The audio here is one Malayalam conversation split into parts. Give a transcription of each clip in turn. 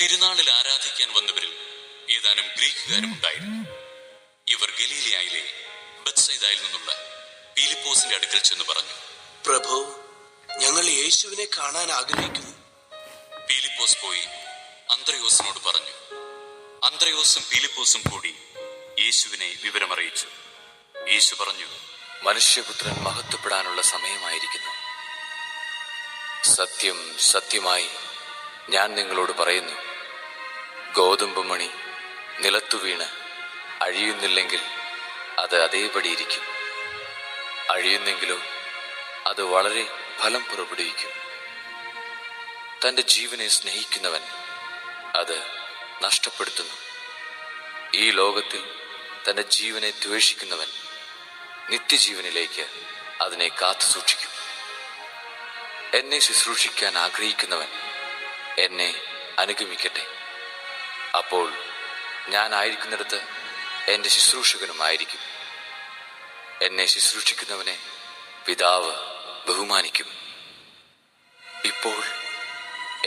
തിരുനാളിൽ ആരാധിക്കാൻ വന്നവരിൽ ഏതാനും ഗ്രീക്കുകാരും ഉണ്ടായിരുന്നു. ഇവർ ഗലീലയായിലെ ബത്സൈദായിൽ നിന്നുള്ള പീലിപ്പോസിന്റെ അടുക്കൽ ചെന്ന് പറഞ്ഞു പ്രഭു ഞങ്ങൾ യേശുവിനെ കാണാൻ ആഗ്രഹിക്കുന്നു. പീലിപ്പോസ് പോയി അന്ത്രയോസിനോട് പറഞ്ഞു അന്ത്രയോസും പീലിപ്പോസും കൂടി യേശുവിനെ വിവരമറിയിച്ചു. യേശു പറഞ്ഞു മനുഷ്യപുത്രൻ മഹത്വപ്പെടാനുള്ള സമയമായിരിക്കുന്നു. സത്യം സത്യമായി ഞാൻ നിങ്ങളോട് പറയുന്നു. ഗോതമ്പ് മണി നിലത്തു വീണ് അഴിയുന്നില്ലെങ്കിൽ അത് അതേപടി ഇരിക്കും. അഴിയുന്നെങ്കിലോ അത് വളരെ ഫലം പുറപ്പെടുവിക്കും. തന്റെ ജീവനെ സ്നേഹിക്കുന്നവൻ അത് നഷ്ടപ്പെടുത്തുന്നു. ഈ ലോകത്തിൽ തന്റെ ജീവനെ ദ്വേഷിക്കുന്നവൻ നിത്യജീവനിലേക്ക് അതിനെ കാത്തു സൂക്ഷിക്കും. എന്നെ ശുശ്രൂഷിക്കാൻ ആഗ്രഹിക്കുന്നവൻ എന്നെ അനുഗമിക്കട്ടെ. അപ്പോൾ ഞാൻ ആയിരിക്കുന്നിടത്ത് എന്റെ ശുശ്രൂഷകനുമായിരിക്കും. എന്നെ ശുശ്രൂഷിക്കുന്നവനെ പിതാവ് ബഹുമാനിക്കും. ഇപ്പോൾ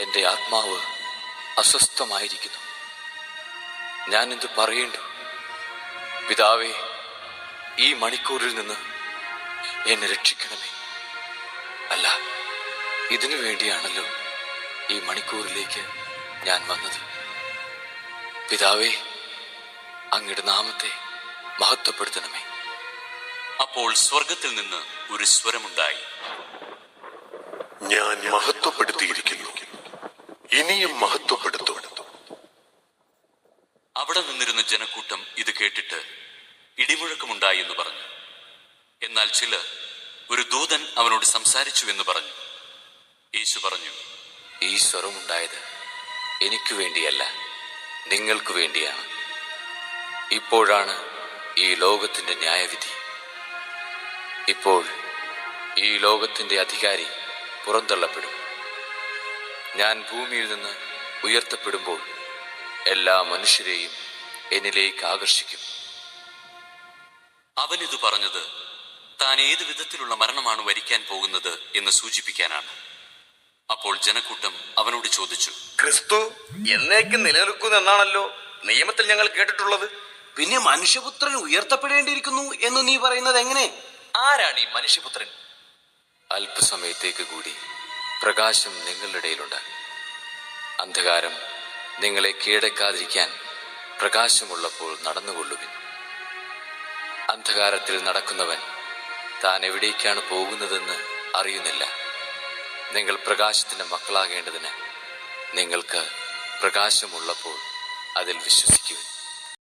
എന്റെ ആത്മാവ് അസ്വസ്ഥമായിരിക്കുന്നു. ഞാൻ എന്ത് പറയേണ്ടു? പിതാവേ ഈ മണിക്കൂറിൽ നിന്ന് എന്നെ രക്ഷിക്കണമേ. അല്ല ഇതിനു വേണ്ടിയാണല്ലോ ഈ മണിക്കൂറിലേക്ക് ഞാൻ വന്നത്. പിതാവേ അങ്ങയുടെ നാമത്തെ മഹത്വപ്പെടുത്തണമേ. അപ്പോൾ സ്വർഗത്തിൽ നിന്ന് ഒരു സ്വരമുണ്ടായി. ഞാൻ മഹത്വപ്പെടുത്തിയിരിക്കുന്നു. ഇനിയും മഹത്വപ്പെടുത്തും. അവിടെ നിന്നിരുന്ന ജനക്കൂട്ടം ഇത് കേട്ടിട്ട് ഇടിമുഴക്കമുണ്ടായി എന്ന് പറഞ്ഞു. എന്നാൽ ചില ഒരു ദൂതൻ അവനോട് സംസാരിച്ചു എന്ന് പറഞ്ഞു. യേശു പറഞ്ഞു ഈ സ്വരമുണ്ടായത് എനിക്ക് വേണ്ടിയല്ല. നിങ്ങൾക്ക് വേണ്ടിയാണ്. ഇപ്പോഴാണ് ഈ ലോകത്തിന്റെ ന്യായവിധി. ഇപ്പോൾ ഈ ലോകത്തിന്റെ അധികാരി പുറന്തള്ളപ്പെടും. ഞാൻ ഭൂമിയിൽ നിന്ന് ഉയർത്തപ്പെടുമ്പോൾ എല്ലാ മനുഷ്യരെയും എന്നിലേക്ക് ആകർഷിക്കും. അവനിത് പറഞ്ഞത് താൻ ഏത് വിധത്തിലുള്ള മരണമാണ് വരിക്കാൻ പോകുന്നത് എന്ന് സൂചിപ്പിക്കാനാണ്. അപ്പോൾ ജനക്കൂട്ടം അവനോട് ചോദിച്ചു. ക്രിസ്തു എന്നേക്കും നിലനിൽക്കുന്നെന്നാണല്ലോ നിയമത്തിൽ ഞങ്ങൾ കേട്ടിട്ടുള്ളത്. പിന്നെ മനുഷ്യപുത്രൻ ഉയർത്തപ്പെടേണ്ടിയിരിക്കുന്നു എന്ന് നീ പറയുന്നത് എങ്ങനെ? ആരാണ് ഈ മനുഷ്യപുത്രൻ? അല്പസമയത്തേക്ക് കൂടി പ്രകാശം നിങ്ങളുടെ ഇടയിലുണ്ട്. അന്ധകാരം നിങ്ങളെ കീഴടക്കാതിരിക്കാൻ പ്രകാശമുള്ളപ്പോൾ നടന്നുകൊള്ളുവിൻ. അന്ധകാരത്തിൽ നടക്കുന്നവൻ താൻ എവിടേക്കാണ് പോകുന്നതെന്ന് അറിയുന്നില്ല. നിങ്ങൾ പ്രകാശത്തിന്റെ മക്കളാകേണ്ടതിന് നിങ്ങൾക്ക് പ്രകാശമുള്ളപ്പോൾ അതിൽ വിശ്വസിക്കുവിൻ.